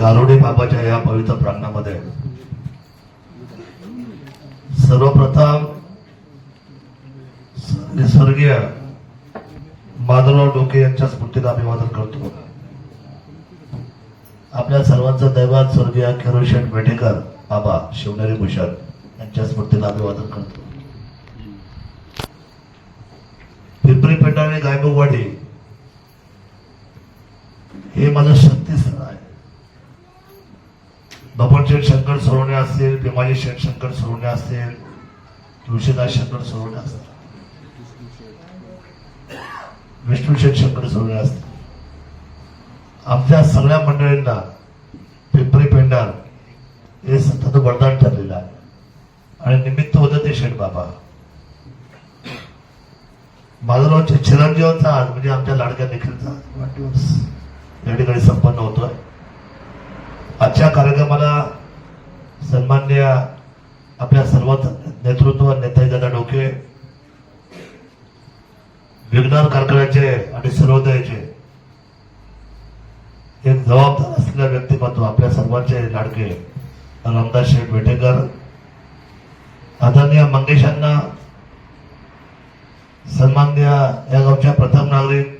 गारोडे बाबाच्या या पवित्र प्रांगणामध्ये सर्वप्रथम निसर्गीय स्वर्गीय माधवराव डोके यांच्या स्मृतीला अभिवादन करतो. आपल्या सर्वांचं दैवात स्वर्गीय खेरोशेठ मेढेकर बाबा शिवनेरी भूषण यांच्या स्मृतीला अभिवादन करतो. पिंपरी पेंढारे गायमुखवाडी हे माझं शक्तीस्थळ आहे बबनशेठ शंकर सरोणे असतील भीमाजी शेठ शंकर सरोणे असतील तुळशीदास शंकर सरोणे असतील. विष्णूशेठ शंकर सरोणे असतील. आमच्या सगळ्या मंडळींना पिंपरी पेंडार हे सतत वरदान ठरलेलं आहे. आणि निमित्त होतं ते शेठ बाबा. माधवरावच्या चिरंजीवांचा आज म्हणजे आमच्या लाडक्या देखीलचा वाढदिवस या ठिकाणी संपन्न होतोय. आजच्या कार्यक्रमाला सन्मान्य आपल्या सर्व नेतृत्व नेताजी डोके विघ्नार कारखान्याचे आणि सर्वोदयाचे एक जबाबदार असलेल्या व्यक्तिमत्व आपल्या सर्वांचे लाडके रामदास शेठ बेटेकर आदरणीय मंगेशांना सन्मान्य या गावच्या प्रथम नागरिक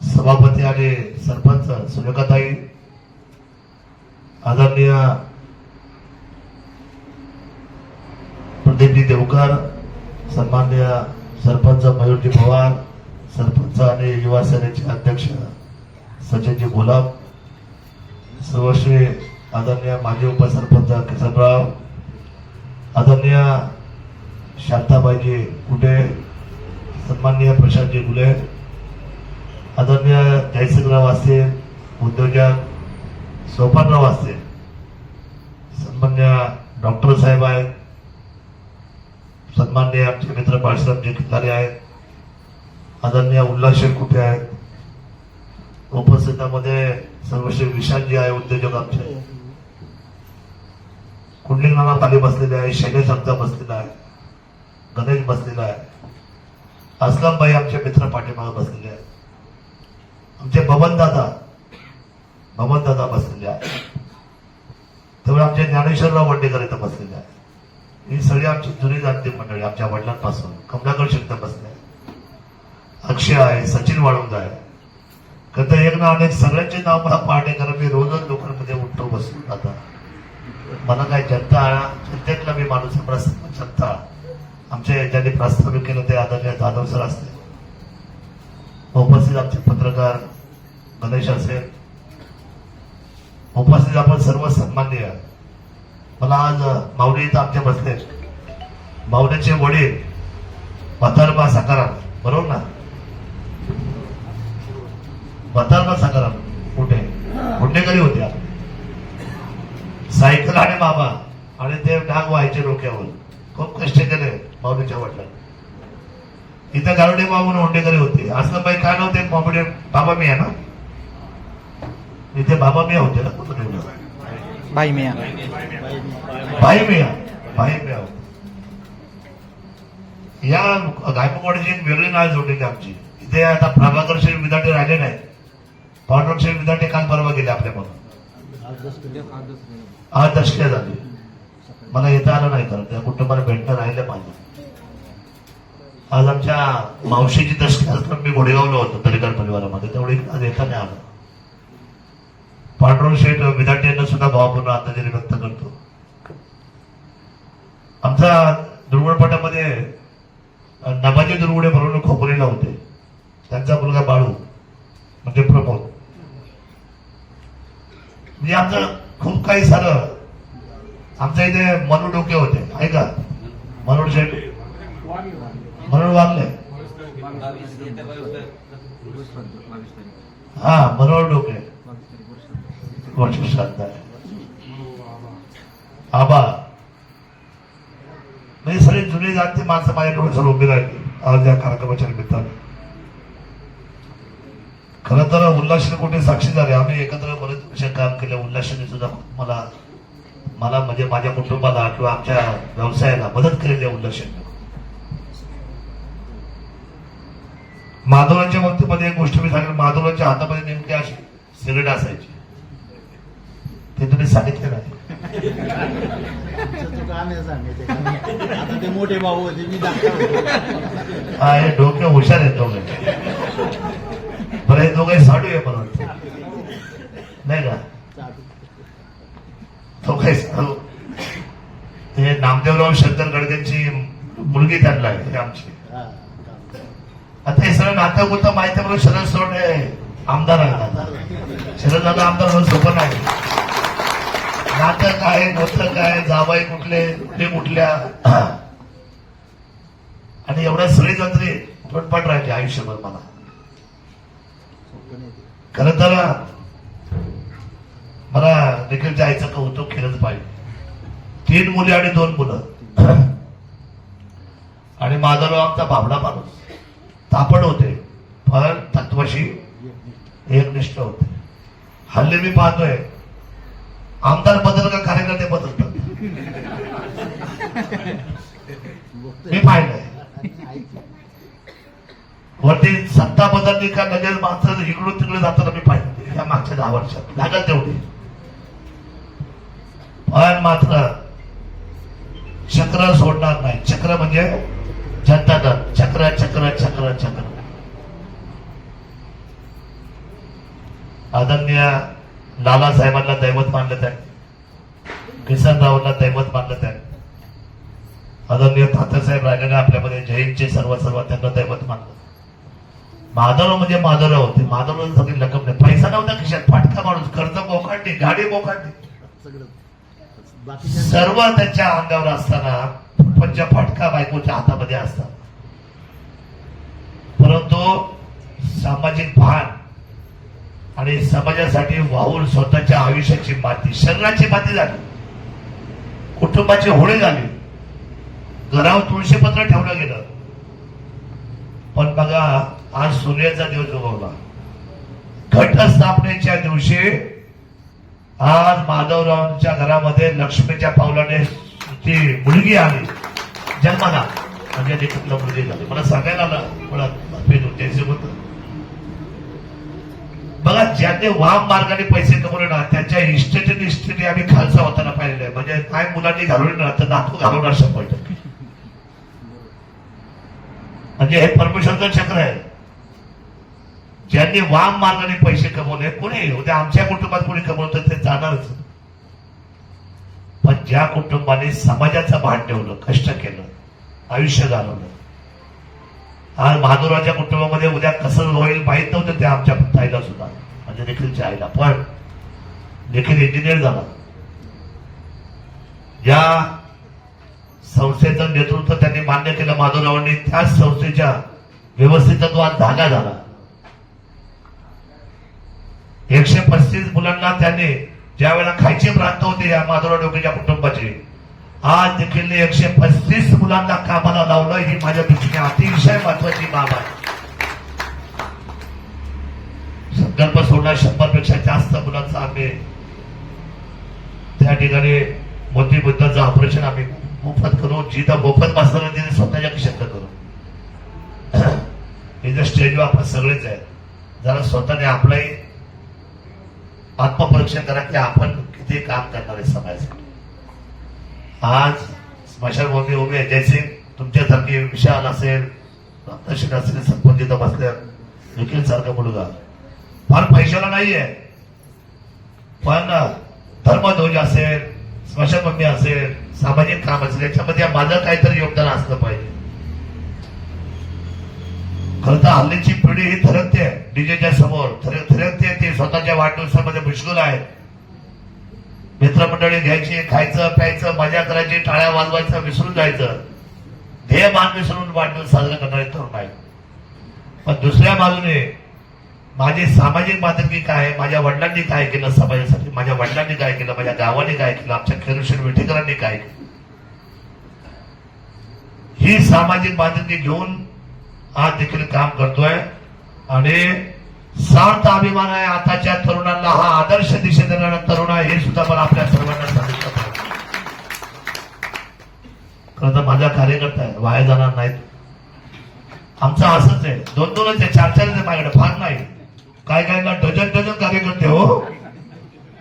सभापती आणि सरपंच सुरेखाताई आदरणीय प्रदीपजी देवकर सन्मान्य सरपंच मयूरजी पवार सरपंच आणि युवा सेनेचे अध्यक्ष सचिनजी गुलाब सर्वश्री आदरणीय माजी उपसरपंच किसनराव आदरणीय शांताबाईजी कुटे सन्माननीय प्रशांतजी गुले आदरणीय जयसिंगराव असतील उद्योजक सोपानराव असतील सन्मान्य डॉक्टर साहेब आहेत. सन्मान्य आमचे मित्र बाळासाहेबजी खिल्लारे आहेत. आदरणीय उल्हास शेख कुठे आहेत. उपस्थितामध्ये सर्वश्री विशालजी आहे उद्योजक आमचे. कुंडलिंग नाना खाली बसलेले आहे शैलेश आमचा बसलेला आहे. गणेश बसलेला आहे. असलमबाई आमचे मित्र पाठीमागे बसलेले आहेत. आमचे बबन दादा बबन दादा बसलेले आहे त्यामुळे आमचे ज्ञानेश्वरराव वडेकर इथं बसलेले आहे ही सगळी आमची जुनी जाणती मंडळी आमच्या वडिलांपासून. कमलाकर शिक्त बसले आहे. अक्षय आहे सचिन वाळुंग आहे. कधी एक नाव आणि सगळ्यांचे नाव मला पाहणे कारण मी रोजच लोकांमध्ये उठतो बसून आता. मला काय जनता जनतेतला मी माणूस आहे जनता. आमचे ज्यांनी प्रस्तावित केलं ते आदरणीय जाधव सर असते उपस्थित आमचे पत्रकार गणेश असेल उपस्थित आपण सर्व सन्मान्य मला आज माऊली इथं आमच्या बसले. माऊलीचे वडील म्हातारबा सकाराम. बरोबर ना? म्हातारबा सकाराम. कुठे? गुंडेकरी होत्या. सायकल आणि बाबा आणि ते डाग व्हायचे डोक्यावर. खूप कष्ट केले माऊलीच्या वडिलांनी. इथं गारुडे बाबा म्हणून हुंडेकरी होते. असलं बाई काय नव्हते? कॉमेडी बाबा मी आहे ना? इथे बाबा मी होते ना कुठं ठेवलं? भाई मिया. भाई मिया. भाई मिया या गायकवाडीची एक वेगळी नाव जोडलेली आमची. इथे आता प्रभाकर शेठ विधाटे राहिले नाही पांडुरंग शेठ विधाटे काल परवा गेले आपल्याकडून. आज दशक्या झाली. मला येता आलं नाही करत त्या कुटुंबाला भेटणं राहिलं माझं आज आमच्या मावशीची दशकी असताना मी घोडेगावला होतो दलिकर परिवारामध्ये. तेवढी आज येता नाही आलं. पांडुरंग शेठ विधाटे यांना सुद्धा भावपूर्ण आदरांजली व्यक्त करतो. आमचा दुर्गुणपटामध्ये नभाजी दुर्गुडे म्हणून खोपोलीला होते. त्यांचा मुलगा बाळू म्हणजे प्रमोद. म्हणजे आमचं खूप काही सारं आमच्या इथे मनू डोके होते ऐका का? मनोड शेठ. मनोड वागले हा मनोहर डोके. गोष्ट श्रद्धा आहे आबा. म्हणजे सगळे जुने जाणते माणसं माझ्याकडून सर्व उभी राहिली. आज या कार्यक्रमाच्या निमित्ताने. खरं तर उल्हासने कुठे साक्षी झाले? आम्ही एकत्र बरेच विषय काम केले उल्हासने सुद्धा मला मला म्हणजे माझ्या कुटुंबाला किंवा आमच्या व्यवसायाला मदत केलेली आहे उल्हासने. माधवरांच्या बाबतीमध्ये एक गोष्ट मी सांगेल माधवरांच्या हातामध्ये नेमकी अशी सिगरेट असायची. ते तुम्ही सांगितले नाही. तुमचं काम आहे आता ते मोठे भाऊ होते मी हा हे डोके हुशार आहेत दोघे. बरं हे दोघे साडू आहे वाटतं. नाही का? काही साडू. हे नामदेवराव शंकर गडगेंची मुलगी त्यांना आहे आमची. आता हे सगळं नातं बोलतं माहिती म्हणून शरद सोडणे आमदार आता शरद दादा आमदार म्हणून सोपं नाही. नातं काय गोष्ट काय जावाई कुठले ते कुठल्या. आणि एवढ्या सगळी जत्री तोंडपाठ राहिली आयुष्यभर मला. खर तर मला निखिलच्या आईचं कौतुक केलंच पाहिजे तीन मुले आणि दोन मुलं. आणि माझा लो आमचा बाबडा माणूस. तापड होते पण तत्वशी एकनिष्ठ होते. हल्ली मी पाहतोय आमदार बदल का कार्यकर्ते बदलतात मी पाहिलंय वरती सत्ता बदलली का लगेच माणसं इकडून तिकडे जाताना मी पाहिलं या मागच्या दहा वर्षात. लागल तेवढी. पण मात्र चक्र सोडणार नाही. चक्र म्हणजे जनता दल. चक्र चक्र चक्र चक्र. आदरणीय लालासाहेबांना दैवत मानलं आहे किसनरावांना दैवत मानलं आहे आदरणीय तात्यासाहेब राजाने आपल्यामध्ये जैनचे सर्व सर्व त्यांना दैवत मानलं. माधवराव म्हणजे माधवराव होते. माधवराव सगळी रक्कम नाही पैसा नव्हता खिशात. फाटका माणूस. कर्ज मोकाडली गाडी बाकीच्या सर्व त्यांच्या अंगावर असताना पंच्या फाटका बायकोच्या हातामध्ये असतात. परंतु सामाजिक भान आणि समाजासाठी वाहून स्वतःच्या आयुष्याची माती शरीराची माती झाली. कुटुंबाचे होळी झाले. घरावर तुळशीपत्र ठेवलं गेलं. पण बघा आज सूर्याचा दिवस उगवला घटस्थापनेच्या दिवशी आज माधवरावांच्या घरामध्ये लक्ष्मीच्या पावलाने ती मुलगी आली. जन्माला. म्हणजे मुलगी झाली. मला सांगायला आलं. मला होत. बघा ज्याने वाम मार्गाने पैसे कमवले ना त्याच्या इष्टेच्या निष्ठेने आम्ही खालचा होताना पाहिलेलं आहे. म्हणजे काय मुलांनी घालवले ना तर नातू घालवणार शंभर टक्के. म्हणजे हे परमेश्वरचं चक्र आहे. ज्यांनी वाम मार्गाने पैसे कमवले कोणी? उद्या आमच्या कुटुंबात कोणी कमवलं ते जाणारच. पण ज्या कुटुंबाने समाजाचं भान ठेवलं कष्ट केलं आयुष्य घालवलं आज महादुराच्या कुटुंबामध्ये उद्या कसं होईल माहीत नव्हतं त्या आमच्या ताईला सुद्धा. म्हणजे निखिलच्या आईला. पण देखील इंजिनियर झाला. या संस्थेचं नेतृत्व त्यांनी मान्य केलं माधवरावांनी त्याच संस्थेच्या व्यवस्थितत्वात धागा झाला. एकशे पस्तीस मुलांना त्यांनी ज्या वेळेला खायचे प्रांत होते या माधवराव डोकेच्या कुटुंबाचे आज देखील एकशे पस्तीस मुलांना कामाला लावलं ही माझ्या दृष्टीने अतिशय महत्वाची बाब आहे. संकल्प सोडला शंभरपेक्षा जास्त मुलांचा आम्ही त्या ठिकाणी मोती बुद्धांचं ऑपरेशन आम्ही मोफत करू जिथं मोफत मास्तर तिथे स्वतःच्या क्षेत्र करू. इथं स्टेजवर आपण सगळेच आहे जरा स्वतःने आपलंही आत्मपरीक्षण करा की आपण किती काम करणार आहे समाजासाठी. आज स्मशानभूमी उभी आहे. तुमच्या तुमच्यासारखी विशाल असेल रत्नशील असेल संबंधित इथं बसल्या निखिल सारखा मुलगा. फार पैशाला नाहीये. पण धर्मध्वज असेल स्मशानभूमी असेल सामाजिक काम असेल याच्यामध्ये माझं काहीतरी योगदान असलं पाहिजे. खरं तर हल्लीची पिढी ही थरकते डीजेच्या समोर थर- थरकते ती स्वतःच्या वाढदिवसामध्ये मुश्किल आहे. मित्रमंडळी घ्यायची खायचं प्यायचं मजा करायची टाळ्या वाजवायचं विसरून जायचं. ध्येय मान विसरून वाढदिवस साजरा करणारे तरुण आहे पण दुसऱ्या बाजूने माझी सामाजिक बांधिलकी काय आहे माझ्या वडिलांनी काय केलं समाजासाठी माझ्या वडिलांनी काय केलं माझ्या गावाने काय केलं आमच्या खेरुशेर विठेकरांनी काय केलं? ही सामाजिक बांधिलकी घेऊन आज देखील काम करतोय आणि सार्थ अभिमान आहे आताच्या तरुणांना हा आदर्श दिशे देणारा तरुण आहे हे सुद्धा मला आपल्या सर्वांना सांगितलं खरं तर माझा कार्यकर्ता आहे वाया जाणार नाहीत. आमचं असंच आहे दोन दोनच आहे चार चार माझ्याकडे फार नाही. काय काय ना डझन डझन कार्यकर्ते हो.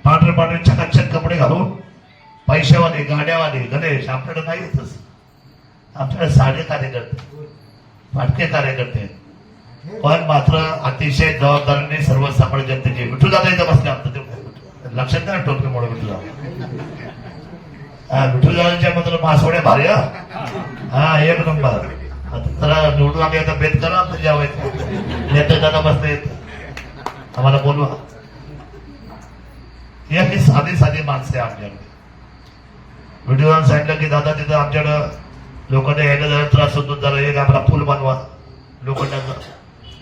पांढरे पांढरे छकाछक कपडे घालून पैशावाले गाड्यावाले गणेश आपल्याकडे नाही येतच आमच्याकडे साडे कार्यकर्ते फाटके कार्यकर्ते पण मात्र अतिशय जबाबदारीने सर्व सर्वसामान्य जनतेचे विठू दादा इथं बसले आमचं ते लक्षात नाही टोपी मोड विठू दादा. विठू दादांच्या मधलं मासवडे भारी हा. एक नंबर. आता निवडून आम्ही आता बेत करा आमचं जेवायचं नेते दादा बसले येत आम्हाला बोलवा. ही अशी साधी साधी माणसं आहे आमच्याकडे. व्हिडिओ सांगितलं की दादा तिथं आमच्याकडं लोकांना यायला जरा त्रास होतो जरा एक आपला पूल बनवा लोकांना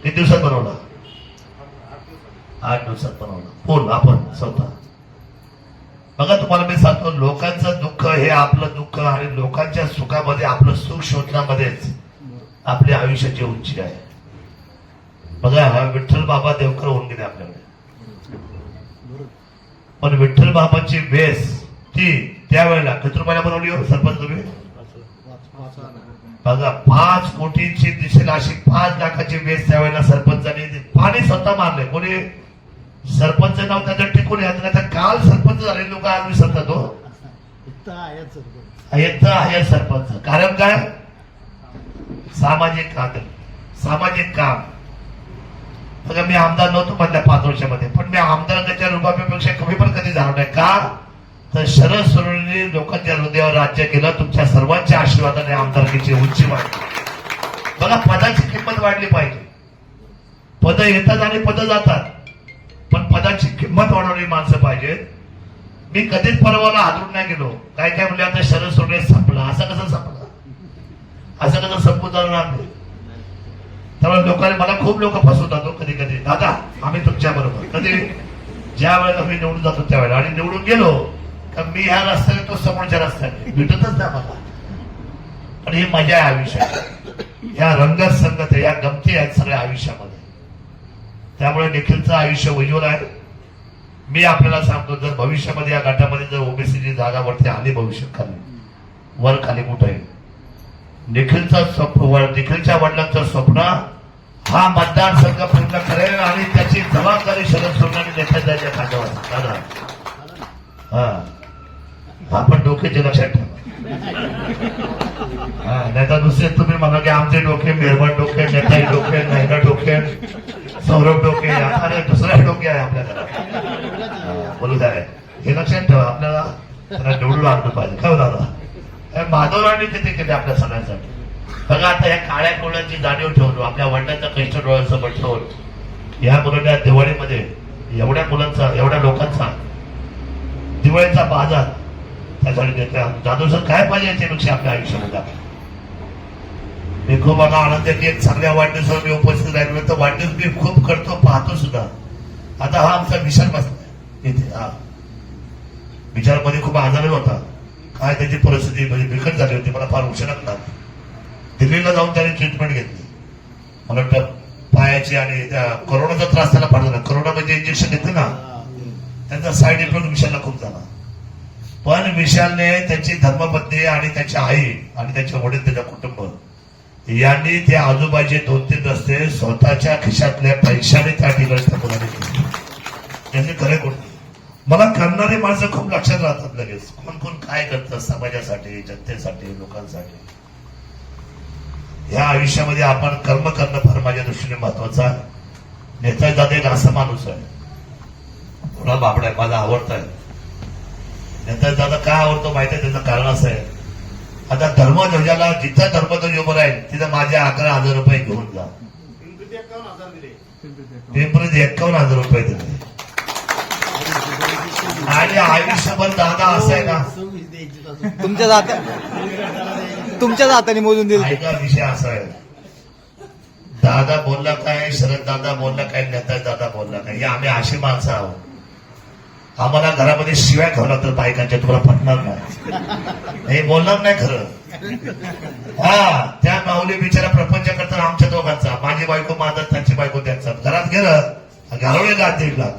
किती दिवसात बनवला आठ दिवसात बनवला पूल आपण स्वतः बघा तुम्हाला मी सांगतो लोकांचं दुःख हे आपलं दुःख आणि लोकांच्या सुखामध्ये आपलं सुख शोधण्यामध्येच आपल्या आयुष्याची उंची आहे बघा हा विठ्ठल बाबा देवकर होऊन गेले आपल्याकडे पण विठ्ठल बाबाची बेस ती त्यावेळेला किती रुपयाला बनवली हो सरपंच तुम्ही बघा पाच कोटीची दिसेल अशी पाच लाखाची बेस त्यावेळेला सरपंचाने पाणी स्वतः मारले कोणी सरपंच नाव त्याचं टिकून येत नाही. तर काल सरपंच झाले लोक आज विसरतात हो. आहे सरपंच. येत आहे सरपंच. कारण काय? सामाजिक काम सामाजिक काम. बघा मी आमदार नव्हतो मधल्या पाच वर्षामध्ये पण मी आमदाराच्या रुबाबीपेक्षा कमी पण कधी झालो नाही. का? तर शरद सोनवणे लोकांच्या हृदयावर राज्य केलं तुमच्या सर्वांच्या आशीर्वादाने आमदारकीची उंची वाढली. बघा पदाची किंमत वाढली पाहिजे. पद येतात आणि पद जातात पण पदाची किंमत वाढवली माणसं पाहिजेत. मी कधीच परवाला हादरून नाही गेलो. काय काय म्हणजे आता शरद सोडणे संपला. असं कसं संपलं? असं कसं संपून जाणार नाही त्यामुळे लोकांनी मला खूप लोक फसवतात हो, कधी कधी. दादा आम्ही तुमच्या बरोबर. कधी? ज्या वेळेला मी निवडून जातो त्यावेळेला. आणि निवडून गेलो तर मी ह्या रस्त्याने तो समोरच्या रस्त्याने. भेटतच ना मला पण ही मजा आहे आयुष्यात. या रंगत संगत या गमती आहेत सगळ्या आयुष्यामध्ये. त्यामुळे निखिलचं आयुष्य उज्ज्वल आहे. मी आपल्याला सांगतो जर भविष्यामध्ये या गटामध्ये जर ओबीसीची जागा वरती आली भविष्यात खाली वर खाली कुठं आहे निखिलचं स्वप्न निखिलच्या वडिलांचं स्वप्न हा मतदारसंघ पूर्ण करेल आणि त्याची जबाबदारी शरद सोडणारी नेत्याच्या खात्यावर दादा हा आपण डोक्याचे लक्षात ठेवा. नाही तर दुसरे तुम्ही म्हणा की आमचे डोके मेळवण डोके नेताई डोके नायना डोके सौरभ डोके अरे दुसरा डोके आहे आपल्याकडे. बोलू द्या. हे लक्षात ठेवा आपल्याला त्यांना निवडून आणलं पाहिजे. काय दादा हे तिथे केले आपल्या सगळ्यांसाठी? बघा आता या काळ्या डोळ्यांची जाणीव ठेवून आपल्या वडिलांचा कष्ट डोळ्यांचं ठेवून या मुलांना दिवाळीमध्ये एवढ्या मुलांचा एवढ्या लोकांचा दिवाळीचा बाजार त्यासाठी जाधव सर काय पाहिजे याच्यापेक्षा आपल्या आयुष्यामध्ये? मी खूप मला आनंद आहे की एक चांगल्या वाढदिवसावर मी उपस्थित राहिलो तर वाढदिवस मी खूप करतो पाहतो सुद्धा. आता हा आमचा विशाल बसला इथे हा. विचारमध्ये खूप आजारी होता. काय त्याची परिस्थिती म्हणजे बिकट झाली होती. मला फार उशिरा लागला. दिल्लीला जाऊन त्याने ट्रीटमेंट घेतली. मला वाटतं पायाची आणि त्या करोनाचा त्रास त्याला फार झाला. करोना म्हणजे इंजेक्शन घेतलं ना त्यांचा साईड इफेक्ट विशालला खूप झाला. पण विशालने त्याची धर्मपत्नी आणि त्याची आई आणि त्याचे वडील त्याचं कुटुंब यांनी ते आजोबाचे दोन तीन रस्ते स्वतःच्या खिशातल्या पैशाने त्या ठिकाणी त्या त्यांनी खरे कोण मला करणारी माणसं खूप लक्षात राहतात लगेच. कोण कोण काय करतात समाजासाठी जनतेसाठी लोकांसाठी. या आयुष्यामध्ये आपण कर्म करणं फार माझ्या दृष्टीने महत्वाचं आहे. नेताजी दादा एक असा माणूस आहे. थोडा बाबडा आहे माझा आवडता आहे नेता दादा काय आवडतो माहिती आहे? त्याचं कारण असं आहे. आता धर्मध्वजाला जिथं धर्मध्वज उभं राहील तिथं माझे अकरा हजार रुपये घेऊन जा. पिंपरीत एकावन्न हजार रुपये दिले. आणि आयुष्यभर दादा असं आहे ना. तुमच्या हाता तुमच्याच हाताने मोजून दिल. ऐका विषय असा आहे. दादा बोलला काय शरद दादा बोलला काय नेता दादा बोलला काय? हे आम्ही अशी माणसं आहोत. आम्हाला घरामध्ये शिव्या खावला तर बायकांच्या तुम्हाला पटणार नाही. हे बोलणार नाही खरं. हा त्या माऊली बिचारा प्रपंच करतात आमच्या दोघांचा. माझी बायको माझा त्यांची बायको त्यांचा. घरात गेलं घालवले का दीड लाख.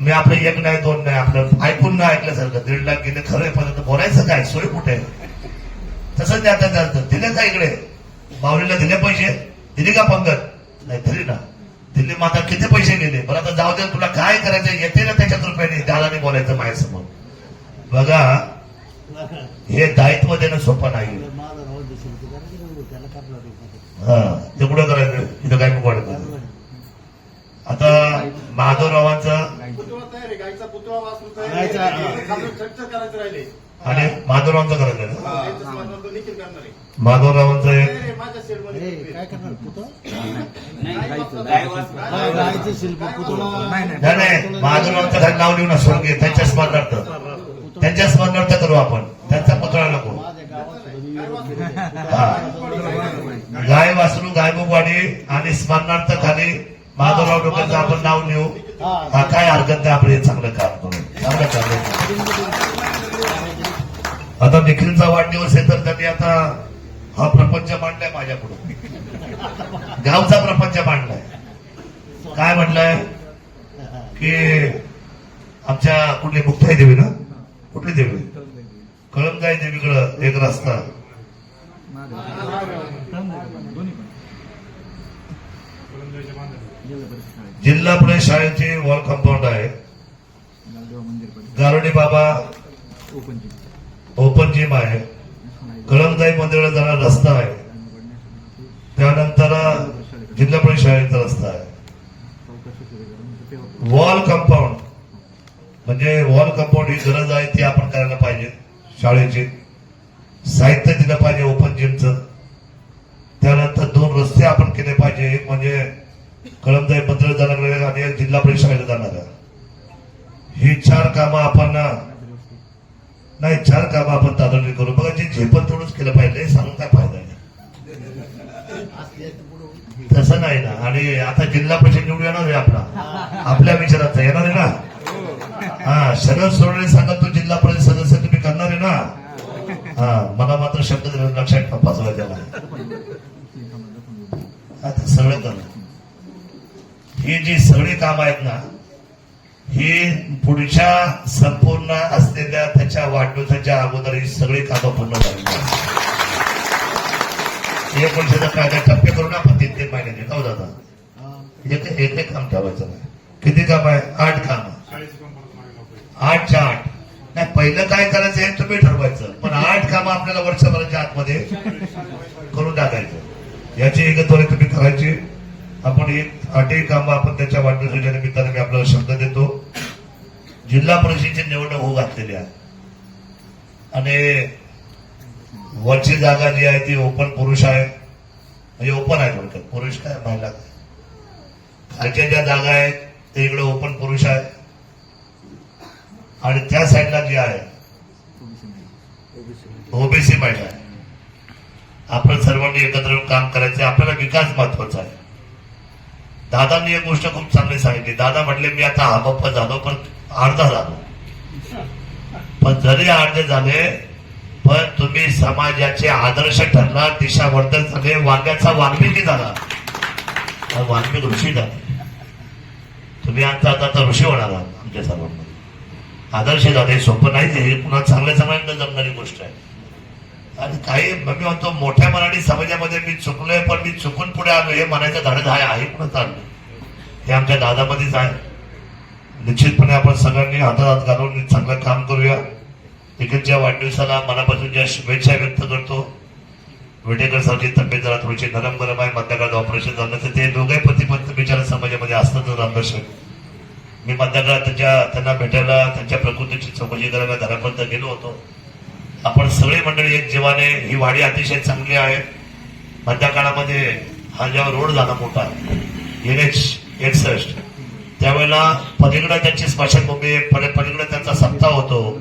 मी आपलं एक नाही दोन नाही आपलं ऐकून नाही ऐकल्यासारखं. दीड लाख गेले खरं पर्यंत बोलायचं काय? सोय कुठे आहे? तसंच ते आता चालतं दिले का इकडे? माऊलीला दिले पैसे? दिली का पंगत? नाही दिली ना. दिल्ली माता किती पैसे गेले? बरं आता जाऊ दे तुला काय करायचं? येते ना त्याच्यात रुपयाने. दादाने बोलायचं माझ्यासमोर. बघा हे दायित्व देणं सोपं नाही. हा ते कुठं करायचं? इथं काय वाटत आता माधवरावांचं पुतळा तयार आहे गायचा पुतळा वाचून तयार गायचा, आहे. खालून स्ट्रक्चर करायचे राहिले. आणि माधवरावांचं करायचं ना? निखिल करणार आहे. माधवरावांचं तयार एक आहे, माझ्या शेड ए, मध्ये काय करणार? पुतळा? गायचं शिल्प पुतळा. नाही नाही. माधवरावांचं नाव लिहून असो घे त्यांच्या स्मरणार्थ. त्यांच्या स्मरणार्थ करू आपण. त्यांचा पुतळा नको. माझ्या गावात हा. गाय वासरू गायमुखवाडी आणि स्मरणार्थ खाली माधवराव डोक्याचं आपण नाव लिहू. हा काय हरकत नाही आपण चांगलं काम करू. चांगलं चांगलं आता निखिलचा वाढदिवस आहे तर त्यांनी आता हा प्रपंच मांडलाय माझ्याकडून. गावचा प्रपंच मांडलाय. काय म्हटलंय की आमच्या कुठली मुक्ताई देवी ना? कुठली देवी? कळमगाई देवीकडं एक रस्ता. जिल्हा परिषद शाळेची वॉल कंपाऊंड आहे. गारोडी बाबा ओपन जिम आहे. कळमदाई मंदिराला जाणारा रस्ता आहे. त्यानंतर जिल्हा परिषद शाळेचा रस्ता आहे. वॉल कंपाऊंड म्हणजे वॉल कंपाऊंड ही गरज आहे ती आपण करायला पाहिजे शाळेची. साहित्य दिलं पाहिजे ओपन जिमचं त्यानंतर दोन रस्ते आपण केले पाहिजे. एक म्हणजे कळमदाई मंदिर जाणार आणि जिल्हा परिषदेला जाणार ही चार कामं आपण नाही चार कामं आपण तातडीने करू. बघा जे झेपत तेवढंच केलं पाहिजे सांगून काय फायदा आहे? तसं नाही ना. आणि आता जिल्हा परिषद निवडून येणार आहे आपला. आपल्या विचाराचा येणार आहे ना? हा शरद सोडणे सांगत तो जिल्हा परिषद सदस्य तुम्ही करणार आहे ना? हा मला मात्र शब्द लक्षात ठेवा पाचवा त्याला आता सगळं करणार. ही जी सगळी काम आहेत ना ही पुढच्या संपूर्ण असलेल्या त्याच्या वाढदिवसाच्या अगोदर ही सगळी कामं पूर्ण झाली. एक कायदा टप्पे करून आपण तीन तीन महिन्याने जाऊ दादा. एक एक काम ठेवायचं नाही. किती काम आहे? आठ काम. आठच्या आठ. नाही पहिलं काय करायचं हे तुम्ही ठरवायचं. पण आठ कामं आपल्याला वर्षभराच्या आतमध्ये करून टाकायचं. याची एकत्वरे तुम्ही करायची. आपण एक आठही कामं आपण त्याच्या वाढदिवसाच्या निमित्ताने मी आपल्याला शब्द देतो. जिल्हा परिषदेची निवडणूक होऊ घातलेली आहे. आणि वरची जागा जी आहे ती ओपन पुरुष आहे. म्हणजे ओपन आहे थोडक्यात. पुरुष काय महिला काय. खालच्या ज्या जागा आहेत ते इकडे ओपन पुरुष आहे. आणि त्या साईडला जी आहे ओबीसी महिला. आहे आपण सर्वांनी एकत्र काम करायचं आपल्याला विकास महत्त्वाचा आहे. दादांनी एक गोष्ट खूप चांगली सांगितली. दादा म्हटले मी आता हाबप्पा झालो पण अर्धा झालो पण जरी अर्धे झाले पण तुम्ही समाजाचे आदर्श ठरला दिशावर्धन झाले वांग्याचा वाल्मिकी झाला. वाल्मिक ऋषी झाला. तुम्ही आता आता तर ऋषी होणार आमच्या सर्वांमध्ये. आदर्श झाले सोपं नाही ते पुन्हा चांगल्या समाजात जमणारी गोष्ट आहे. आणि काही मी म्हणतो मोठ्या मराठी समाजामध्ये मी चुकलोय पण मी चुकून पुढे आलो हे म्हणायचं धाडस आहे पण चाललं. हे आमच्या दादामध्येच आहे. निश्चितपणे आपण सगळ्यांनी हातात हात घालून चांगलं काम करूया. तिकडच्या वाढदिवसाला मनापासून ज्या शुभेच्छा व्यक्त करतो विटेकर सारखी तब्येत जरा थोडीशी नरम गरम आहे मध्यकाळात ऑपरेशन झालं तर ते दोघे पती बिचारा समाजामध्ये असतात आदर्श मी मध्यकाळात त्यांच्या त्यांना भेटायला त्यांच्या प्रकृतीची चौकशी करायला घरापर्यंत गेलो होतो. आपण सगळे मंडळी एक जीवाने ही वाडी अतिशय चांगली आहे. मध्या काळामध्ये हा जेव्हा रोड झाला मोठा एन एच एकसष्ट त्यावेळेला पलीकडे त्यांची स्मशानभूमी पली- पलीकडे त्यांचा सप्ताह होतो.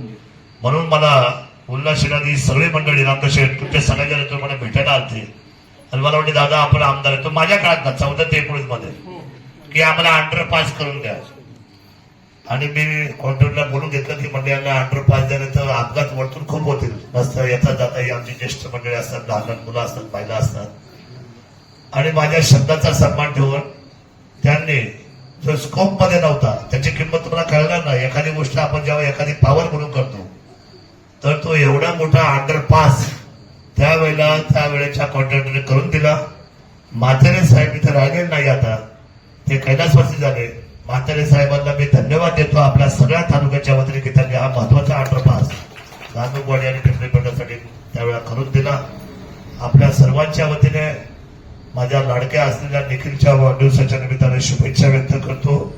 म्हणून मला उल्हास शेठात ही सगळी मंडळी रामदास शेठ तुमच्या सगळ्याच्या मला भेटायला आलते. आणि मला वाटते दादा आपण आमदार आहे. तो माझ्या काळात ना चौदा ते एकोणीसमध्ये की आम्हाला अंडर पास करून द्या. आणि मी कॉन्ट्रोलला बोलून घेतलं की मंडळाला अंडर पास झाल्यानंतर अपघात वर्तून खूप होतील. मस्त येता जाता ही आमची ज्येष्ठ मंडळी असतात लहान लहान मुलं असतात बायला असतात. आणि माझ्या शब्दाचा सन्मान ठेवून त्यांनी जो स्कोपमध्ये नव्हता त्याची किंमत तुम्हाला कळणार नाही. एखादी गोष्ट आपण जेव्हा एखादी पॉवर म्हणून करतो तर तो एवढा मोठा अंडर पास त्यावेळेला त्या वेळेच्या कॉन्ट्रॅक्टरने करून दिला. माथेरे साहेब इथे राहिलेले नाही आता. ते कैलासवासी झाले. म्हातारे साहेबांना मी धन्यवाद देतो. आपल्या सगळ्या तालुक्याच्या वतीने की त्यांनी हा महत्त्वाचा अंडरपास गांधूवाडी आणि पिंपरी पेंढासाठी त्यावेळेला करून दिला. आपल्या सर्वांच्या वतीने माझ्या लाडक्या असलेल्या निखिलच्या वाढदिवसाच्या निमित्ताने शुभेच्छा व्यक्त करतो.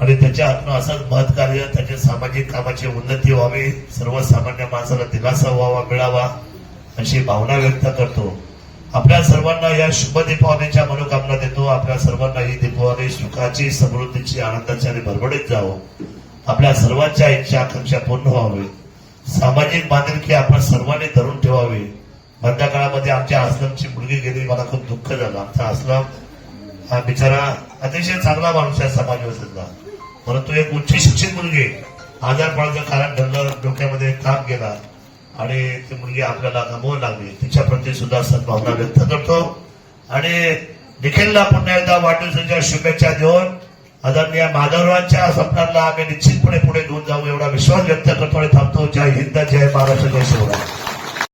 आणि त्याच्या हातून असंच महत् कार्य त्याच्या सामाजिक कामाची उन्नती व्हावी सर्वसामान्य माणसाला दिलासा व्हावा मिळावा अशी भावना व्यक्त करतो. आपल्या सर्वांना या शुभ दीपावलीच्या मनोकामना देतो. आपल्या सर्वांना ही दीपावली सुखाची समृद्धीची आनंदाची आणि भरभडीत जावं. आपल्या सर्वांच्या इच्छा आकांक्षा पूर्ण व्हावी. सामाजिक बांधिलकी आपण सर्वांनी धरून ठेवावी. मधल्या काळामध्ये आमच्या असलमची मुलगी गेली मला खूप दुःख झालं. आमचा असलम हा बिचारा अतिशय चांगला माणूस आहे समाज व्यवस्थेतला परंतु एक उच्च शिक्षित मुलगी आजारपणाचं कारण ठरलं डोक्यामध्ये ताप गेला. आणि ती मुलगी आपल्याला गमवू लागली. तिच्या प्रती सुद्धा सद्भावना व्यक्त करतो. आणि निखिलला पुन्हा एकदा वाढदिवसाच्या शुभेच्छा देऊन आदरणीय माधवरावांच्या स्वप्नांना आम्ही निश्चितपणे पुढे घेऊन जाऊ एवढा विश्वास व्यक्त करतो आणि थांबतो. जय हिंद जय महाराष्ट्र जय शिवराय.